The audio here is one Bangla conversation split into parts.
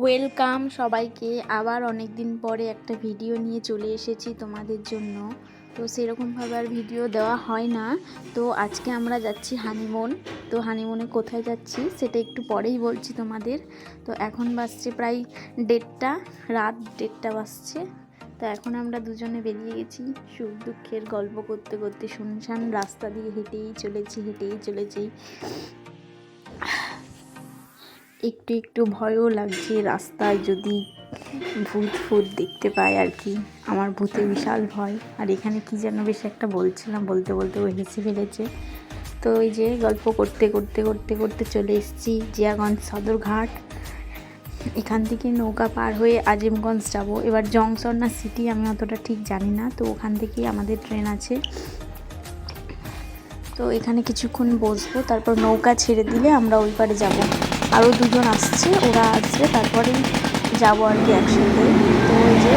ওয়েলকাম সবাইকে। আবার অনেক দিন পরে একটা ভিডিও নিয়ে চলে এসেছি তোমাদের জন্য। তো সেরকমভাবে আর ভিডিও দেওয়া হয় না। তো আজকে আমরা যাচ্ছি হানিমুন তো হানিমুনে কোথায় যাচ্ছি সেটা একটু পরেই বলছি তোমাদের। তো এখন বাজছে প্রায় দেড়টা, রাত দেড়টা বাজছে। তো এখন আমরা দুজনে বেরিয়ে গেছি সুখ দুঃখের গল্প করতে করতে। শুনশান রাস্তা দিয়ে হেঁটেই চলেছি হেঁটেই চলেছি। একটু একটু ভয়ও লাগছে রাস্তায় যদি ভূত ফুত দেখতে পাই আর কি। আমার ভূতে বিশাল ভয়। আর এখানে কি যেন বেশ একটা বলছিলাম, বলতে বলতে ও হেসে ফেলেছে। তো এই যে গল্প করতে করতে করতে করতে চলে এসেছি জিয়াগঞ্জ সদরঘাট। এখান থেকে নৌকা পার হয়ে আজিমগঞ্জ যাব। এবার জংশন না সিটি আমি অতটা ঠিক জানি না। তো ওখান থেকেই আমাদের ট্রেন আছে। তো এখানে কিছুক্ষণ বসবো, তারপর নৌকা ছেড়ে দিলে আমরা ওই পারে যাব। আরও দুজন আসছে, ওরা আসবে তারপরেই যাব আর কি একসাথে তো ওই যে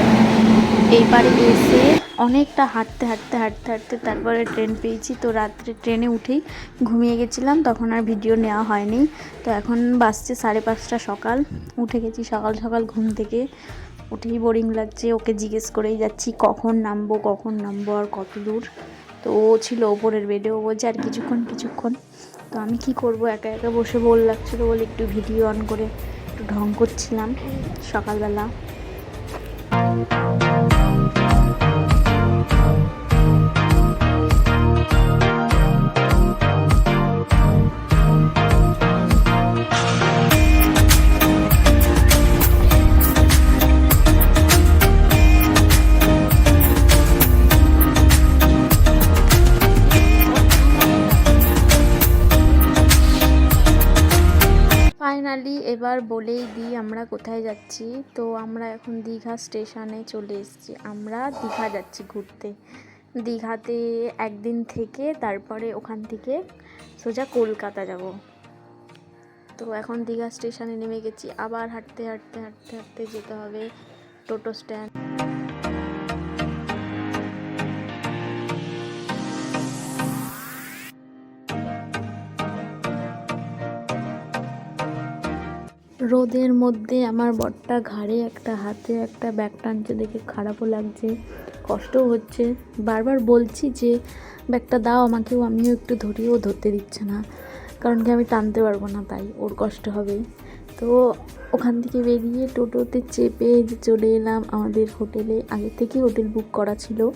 এইবারে এসে অনেকটা হাঁটতে হাঁটতে হাঁটতে হাঁটতে তারপরে ট্রেন পেয়েছি। তো রাত্রে ট্রেনে উঠেই ঘুমিয়ে গেছিলাম, তখন আর ভিডিও নেওয়া হয়নি। তো এখন বাসছে সাড়ে পাঁচটা সকাল, উঠে গেছি সকাল সকাল ঘুম থেকে। উঠেই বোরিং লাগছে, ওকে জিজ্ঞেস করেই যাচ্ছি, কখন নামবো কখন নামবো আর কত দূর? তো ও ছিল ওপরের বেডে ও বলছে, আর কিছুক্ষণ কিছুক্ষণ। তো আমি কি করব? একা একা বসে বল লাগছিল বলে একটু ভিডিও অন করে একটু ঢং করছিলাম সকালবেলা। ফাইনালি এবার বলেই দিই আমরা কোথায় যাচ্ছি। তো আমরা এখন দীঘা স্টেশনে চলে এসেছি। আমরা দীঘা যাচ্ছি ঘুরতে। দীঘাতে একদিন থেকে তারপরে ওখান থেকে সোজা কলকাতা যাব। তো এখন দীঘা স্টেশনে নেমে গেছি। আবার হাঁটতে হাঁটতে হাঁটতে হাঁটতে যেতে হবে। টোটো স্ট্যান্ড। রোদের মধ্যে আমার বরটা ঘাড়ে একটা হাতে একটা ব্যাগ টানছে দেখে খারাপও লাগছে, কষ্টও হচ্ছে। বারবার বলছি যে, ব্যাগটা দাও আমাকেও, আমিও একটু ধরি, ও ধরতে দিচ্ছে না। কারণ কি আমি টানতে পারব না, তাই ওর কষ্ট হবে। তো ওখান থেকে বেরিয়ে টোটোতে চেপে যে চলে এলাম আমাদের হোটেলে, আগে থেকেই হোটেল বুক করা ছিল।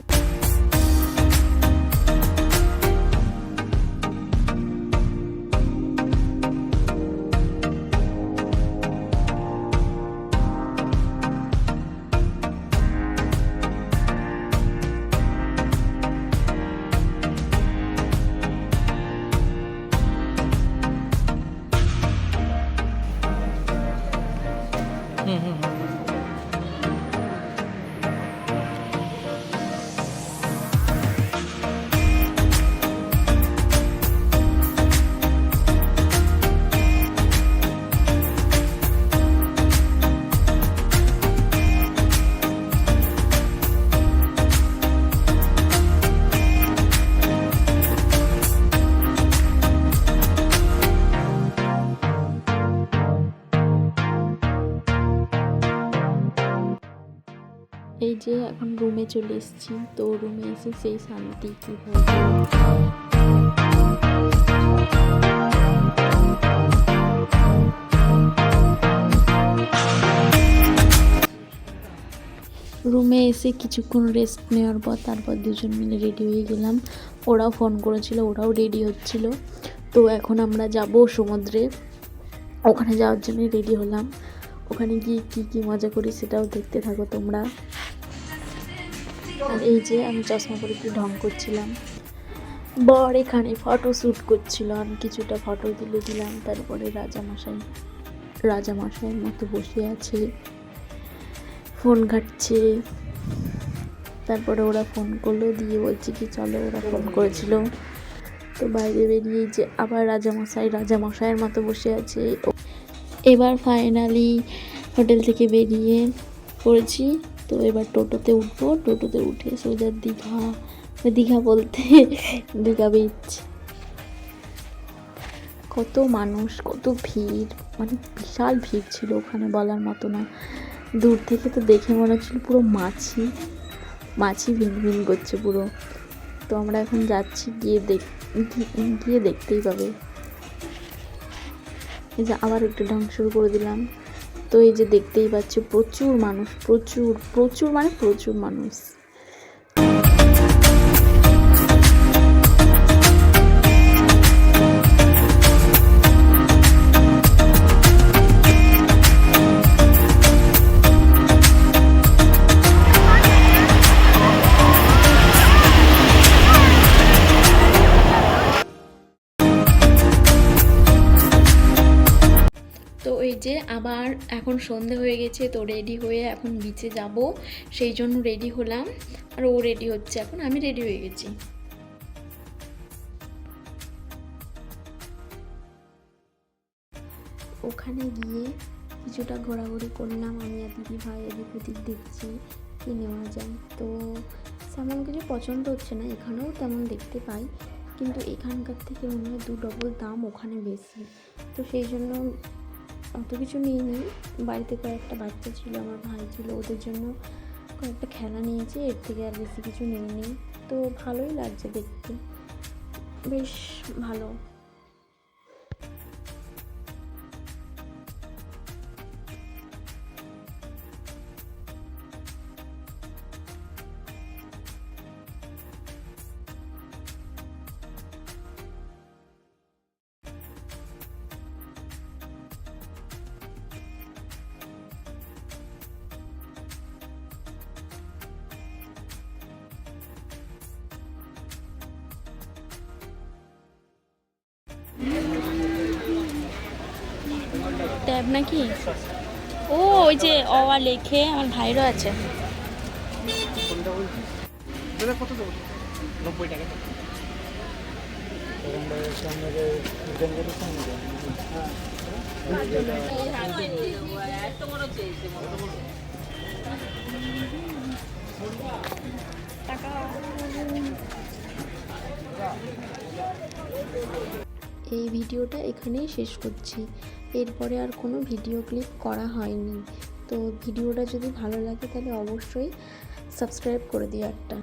এখন রুমে চলে এসেছি। তো রুমে এসে সেই শান্তি কি রুমে এসে কিছুক্ষণ রেস্ট নেওয়ার পর তারপর দুজন মিলে রেডি হয়ে গেলাম। ওরাও ফোন করেছিল, ওরাও রেডি হচ্ছিল। তো এখন আমরা যাব সমুদ্রে। ওখানে যাওয়ার জন্য রেডি হলাম। ওখানে গিয়ে কী কী মজা করি সেটাও দেখতে থাকো তোমরা। আর এই যে আমি চশমা পরে একটু ঢং করছিলাম। বর এখানে ফটো শ্যুট করছিল, আমি কিছুটা ফটো তুলে দিলাম। তারপরে রাজামশাই রাজামশাইয়ের মতো বসে আছে ফোন ঘাটছে। তারপরে ওরা ফোন করল, দিয়ে বলছে কি, চলো ওরা ফোন করেছিল। তো বাইরে বেরিয়ে যে আবার রাজামশাই রাজামশাইয়ের মতো বসে আছে। এবার ফাইনালি হোটেল থেকে বেরিয়ে পড়েছি। তো এবার টোটোতে উঠবো। টোটোতে উঠে সোজা দীঘা দীঘা বলতে দীঘা বিচ কত মানুষ, কত ভিড় মানে বিশাল ভিড় ছিল ওখানে বলার মতো না। দূর থেকে তো দেখে মনে হচ্ছিল পুরো মাছি মাছি ভিন ভিন করছে পুরো। তো আমরা এখন যাচ্ছি, গিয়ে দেখ গিয়ে দেখতেই পাবে। এই যে আবার একটু ঢং শুরু করে দিলাম। তো এই যে দেখতেই পাচ্ছি প্রচুর মানুষ প্রচুর প্রচুর মানে প্রচুর মানুষ। আবার এখন সন্ধে হয়ে গেছে, তো রেডি হয়ে এখন বিচে যাব। সেই জন্য রেডি হলাম। আর ও রেডি হচ্ছে এখন, আমি রেডি হয়ে গেছি। ওখানে গিয়ে কিছুটা ঘোরাঘুরি করলাম। আমি আর দিদি ভাই এদিক ওদিক দেখছি কি নেওয়া যায় তো তেমন কিছু পছন্দ হচ্ছে না, এখানেও তেমন দেখতে পাই। কিন্তু এখানকার থেকে মনে হয় দু ডবল দাম ওখানে বেশি। তো সেই জন্য অত কিছু নিইনি বাড়িতে কয়েকটা বাচ্চা ছিল, আমার ভাই ছিল, ওদের জন্য কয়েকটা খেলা নিয়েছি, এর থেকে আর বেশি কিছু নিইনি। তো ভালোই লাগছে দেখতে। বেশ ভালো। ট্যাব নাকি? ও ওই যে অওয়া লেখে আমার ভাইরও আছে। টাকা। এই ভিডিওটা এখানেই শেষ করছি। এরপরে আর কোনো ভিডিও ক্লিপ করা হয়নি। তো ভিডিওটা যদি ভালো লাগে তাহলে অবশ্যই সাবস্ক্রাইব করে দিও একটা।